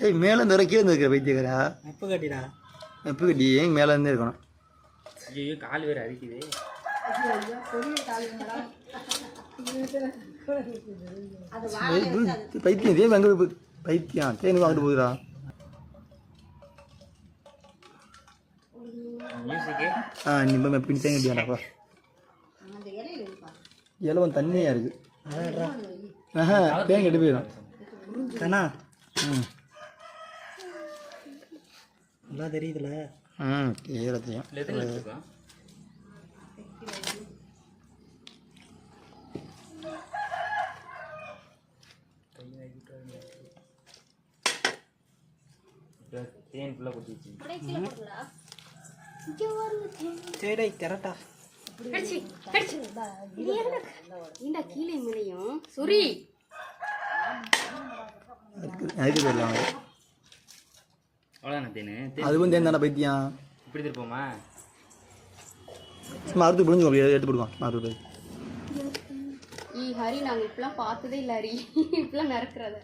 ஏய் மேலே இருந்து வர கீழே இருந்து இருக்கிற பைத்தியக்காரா? எப்போ கட்டிடா. எப்போ கட்டி ஏன் மேலே இருந்தே இருக்கணும். ஐயோ கால் வேறு இது பைத்தியம் தேன் அங்கே போய் பைத்தியம் தேன் வாங்கிட்டு மியூசிக்கு ஆ நீ போய் பின் தேன் கட்டியாடாப்பா இலவம் தண்ணியாக இருக்கு. ஆஹா தேன் கட்டி போயிடும். கண்ணா. ம். நல்லா தெரியுதுல. ம் ஈரத்தையும் தேன் ஃபுல்லாக சரி கரெக்டா ஏண்டா கீழே மேலையும். சுரி அதுக்கு அதுக்கு அவ்வளோதானே தேனு தேன் அதுவும் தேன் தானே பைத்தியம்? இப்படி திருப்போமா? பிடிஞ்சு அப்படியே எடுத்து போடுவான் சும்மா அறுத்து ஈ ஹரி நாங்க இப்பெல்லாம் பார்த்ததே இல்ல ஹரி. இப்பெல்லாம் நறுக்கிறத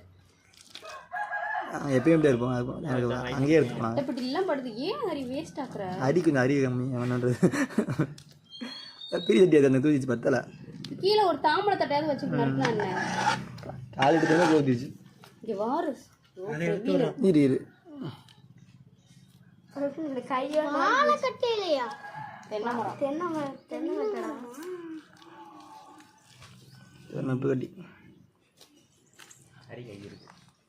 எப்பயும் இப்படியே இருப்போம் எனக்கு அங்கேயே இருப்பான் இப்படி எல்லாம் படுது ஏன் ஹரி வேஸ்ட் ஆக்குற? அடி கொஞ்சம் அறிவு கம்மி பெரிய அந்த தூக்கிச்சு பத்தலை. கீழே ஒரு தாம்பளை தட்டையாவது வச்சு என்ன? கால் எடுத்து போதிச்சு இங்க வாரு. இரு இரு. கட்டையிலையா தென்னை மரம். தென்னை மரம் தென்னை நப்பு கட்டி இருக்கு.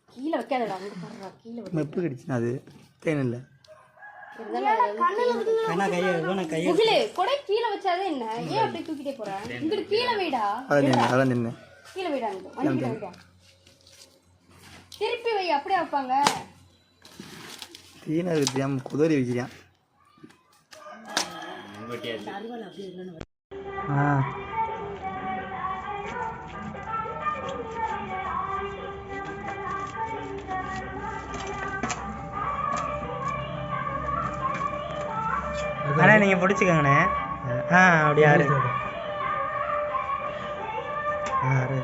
கீழே வைக்காதடா அங்க பாருடா கீழே வை. நப்பு கடிச்சுனா அது? தேன் இல்லை. கண்ணா கையை நான் கையை முகிலு கொடை கீழே வச்சாதே என்ன? ஏன் அப்படி தூக்கிட்டே போற? இங்கிட்டு கீழே வைடா அதான் நின்று கீழே வைடா திருப்பி வை அப்படியே வைப்பாங்க. சீன வித்தியம் குதிரி வைக்கிறான் ஆ. அண்ணா நீங்கள் பிடிச்சிக்கங்கண்ணே. ஆ அப்படி யாரு யாரு